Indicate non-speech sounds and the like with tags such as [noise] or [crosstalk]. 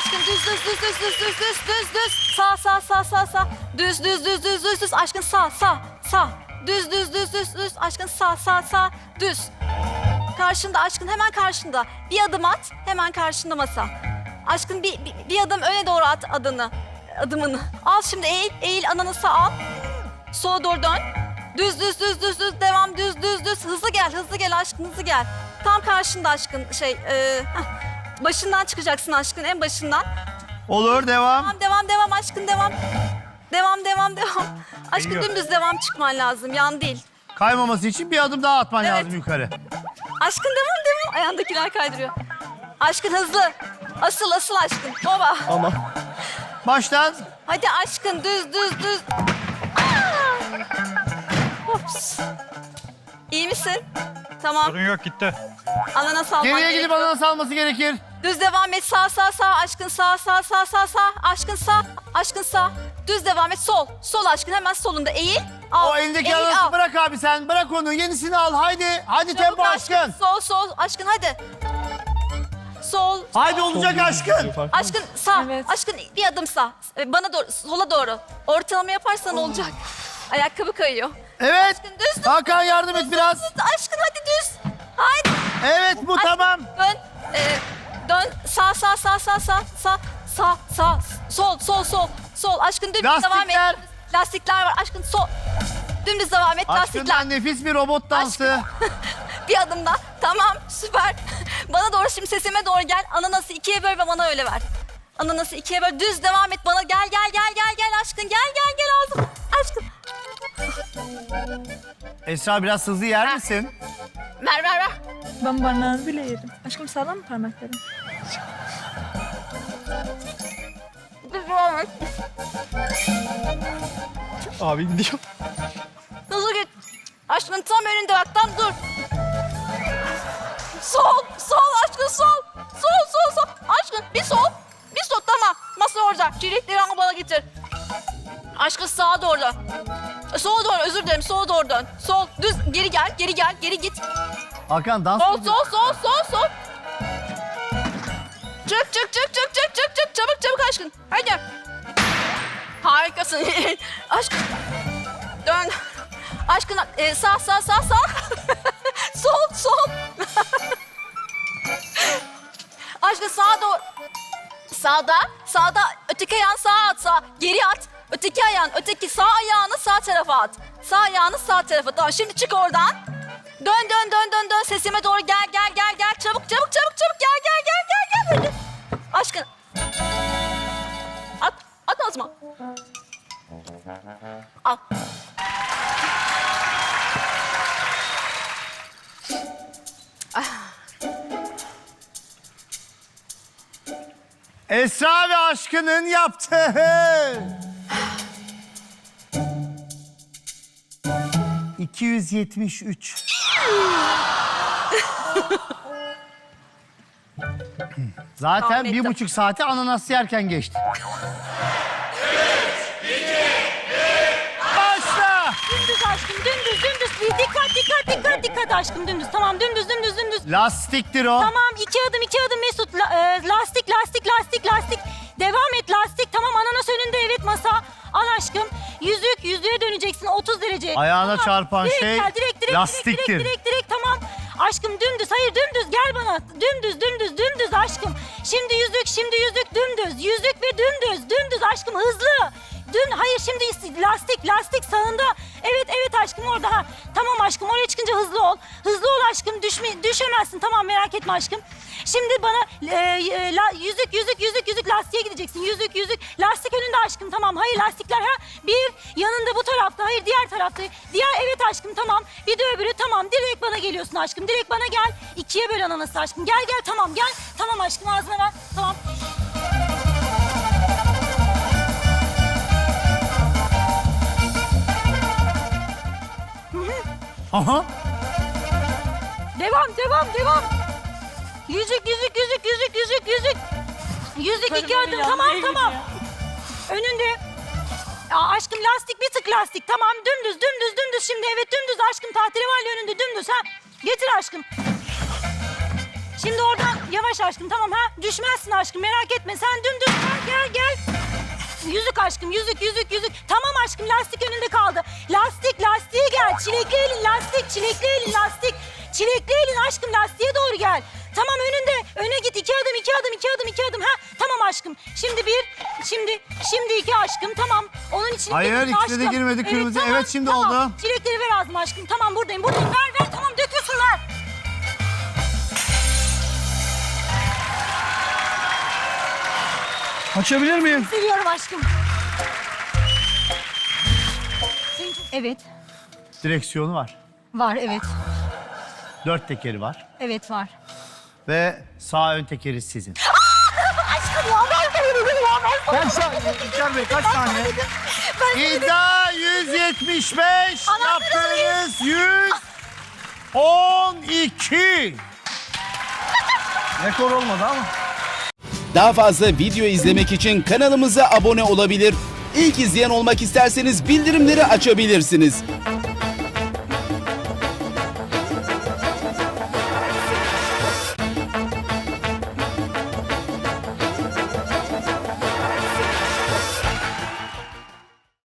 Aşkım düz düz düz düz düz düz düz düz düz. Sağ sağ sağ sağ sağ. Düz düz düz düz düz düz. Aşkın sağ sağ sağ. Düz düz düz düz düz. Aşkın sağ sağ sağ. Düz. Karşında aşkın hemen karşında. Bir adım at hemen karşında masa. Aşkın bir, bir, adım öne doğru at adını. Adımını. Al şimdi eğil. Eğil ananası al. Sola doğru dön. Düz düz düz düz düz devam düz düz düz. Hızlı gel hızlı gel aşkın hızlı gel. Tam karşında aşkın şey e, heh. Başından çıkacaksın aşkın en başından. Olur devam. Devam devam devam aşkın devam. Devam devam devam. Aşkın Geliyor. dümdüz devam çıkman lazım yan değil. Kaymaması için bir adım daha atman Evet. lazım yukarı. Aşkın devam devam. Ayağındakiler kaydırıyor. Aşkın hızlı. Asıl asıl aşkın. Baba. Ama Baştan. Hadi aşkın düz düz düz. Aa! Hops. İyi misin? Tamam. Sorun yok gitti. Alana salman Geriye gidip gerekiyor. ananas alması gerekir. Düz devam et. Sağ sağ sağ. Aşkın sağ sağ sağ sağ sağ. Aşkın sağ. Aşkın sağ. Düz devam et. Sol. Sol aşkın hemen solunda. Eğil. Al. O elindeki Eğil, ananası al. bırak abi sen. Bırak onu. Yenisini al. Haydi. Hadi Çabuk tempo aşkın. Sol sol. Aşkın hadi. Sol. Haydi olacak aşkın. Aşkın sağ. Evet. Aşkın bir adım sağ. Ee, Bana doğru. Sola doğru. Ortalama yaparsan olacak. Ayakkabı kayıyor. Evet. Aşkın düz düz. Hakan yardım et biraz. Aşkın hadi düz. Haydi. Evet bu Aşkın, tamam. Dön. Ee, dön. Sağ sağ sağ sağ sağ sağ sağ sağ sol sol sol sol. Aşkın dümdüz devam Lastikler. et. Lastikler var. Aşkın sol. Dümdüz devam et. Lastikler. Aşkından nefis bir robot dansı. [laughs] Bir adım daha. Tamam süper. [laughs] Bana doğru şimdi sesime doğru gel. Ananası ikiye böl ve bana öyle ver. Ananası ikiye böl. Düz devam et bana. Gel gel gel gel gel aşkın. Gel gel gel ağzım. Aşkın. Esra biraz hızlı yer misin? Ver ver ver. Ben barnağını bile yedim. Aşkım sağlam mı parmakların? Et. abi gidiyor. Hızlı git. Aşkın tam önünde bak tam dur. Sol, sol aşkın sol. Sol, sol, sol. Aşkın bir sol, bir sol tamam. Masa orada. Çilekleri al bana getir. Aşkın sağa doğru. dön. Sola doğru özür dilerim sola doğru dön. Sol düz geri gel geri gel geri git. Hakan dans Sol mı? sol sol sol sol. Çık çık çık çık çık çık çık çabuk çabuk aşkın. Hadi. Harikasın. [laughs] aşkın. Dön. Aşkın e, sağ sağ sağ sağ. [laughs] sol sol. [laughs] aşkın sağa doğru. Sağda, sağda öteki ayağını sağa at, sağ. Geri at. Öteki ayağın, öteki sağ ayağını sağ tarafa at. Sağ ayağını sağ tarafa. Tamam şimdi çık oradan. Dön dön dön dön dön sesime doğru gel gel gel gel. Çabuk çabuk çabuk çabuk gel gel gel gel gel. Hadi. Aşkın. At. At Nazma. Al. Esra ve aşkının yaptığı. 273. Zaten Tahmin bir ettim. buçuk saati ananas yerken geçti. Başla! Dümdüz aşkım dümdüz dümdüz. Dikkat dikkat dikkat dikkat aşkım dümdüz. Tamam dümdüz dümdüz dümdüz. Lastiktir o. Tamam iki adım iki adım Mesut. La- e, lastik lastik lastik lastik. Devam et lastik. Tamam ananas önünde evet masa. Al aşkım. Yüzük yüzüğe döneceksin 30 derece. Ayağına çarpan direkt şey gel, direkt, direkt, lastiktir. Direkt, direkt direkt tamam. Aşkım dümdüz hayır dümdüz gel bana. Dümdüz dümdüz dümdüz aşkım. Şimdi yüzük şimdi yüzük dümdüz. Yüzük ve dümdüz dümdüz aşkım hızlı. Dün hayır şimdi lastik lastik sağında. Evet evet aşkım orada ha. Tamam aşkım oraya çıkınca hızlı ol. Hızlı ol aşkım düşme, düşemezsin tamam merak etme aşkım. Şimdi bana e, e, la- yüzük yüzük yüzük yüzük lastiğe gideceksin. Yüzük yüzük lastik önünde aşkım tamam. Hayır lastikler ha. Bir yanında bu tarafta hayır diğer tarafta. Diğer evet aşkım tamam. Bir de öbürü tamam. Direkt bana geliyorsun aşkım. Direkt bana gel. İkiye böl ananası aşkım. Gel gel tamam gel. Tamam aşkım ağzına ver. Tamam. Aha. Devam, devam, devam. Yüzük, yüzük, yüzük, yüzük, yüzük, yüzük. Yüzük iki adım. Tamam, tamam. Önünde. Aa, aşkım lastik bir tık lastik. Tamam dümdüz, dümdüz, dümdüz. Şimdi evet dümdüz aşkım. Tahterevalli önünde dümdüz ha. Getir aşkım. Şimdi oradan yavaş aşkım tamam ha. Düşmezsin aşkım merak etme. Sen dümdüz gel gel gel. Yüzük aşkım yüzük yüzük yüzük. Tamam aşkım lastik önünde kaldı. Lastik lastiğe gel. Çilekli lastik çilekli elin lastik. Çilekli elin aşkım lastiğe doğru gel. Tamam önünde. Öne git iki adım iki adım iki adım iki adım. Ha tamam aşkım. Şimdi bir şimdi şimdi iki aşkım tamam. Onun için Hayır, ikisi de girmedi, kırmızı. Evet, şimdi oldu. Çilekleri ver ağzıma aşkım. Tamam buradayım buradayım. Ver ver tamam dökülsün ver. Açabilir miyim? Seviyorum aşkım. Evet. Direksiyonu var. Var evet. Dört tekeri var. Evet var. Ve sağ ön tekeri sizin. [laughs] Aşkım ya ben söyledim ya ben Kaç saniye? İlker Bey kaç saniye? İddia 175. Anahtarı Yaptığınız 112. [laughs] [laughs] Rekor olmadı ama. Daha fazla video izlemek için kanalımıza abone olabilir. İlk izleyen olmak isterseniz bildirimleri açabilirsiniz.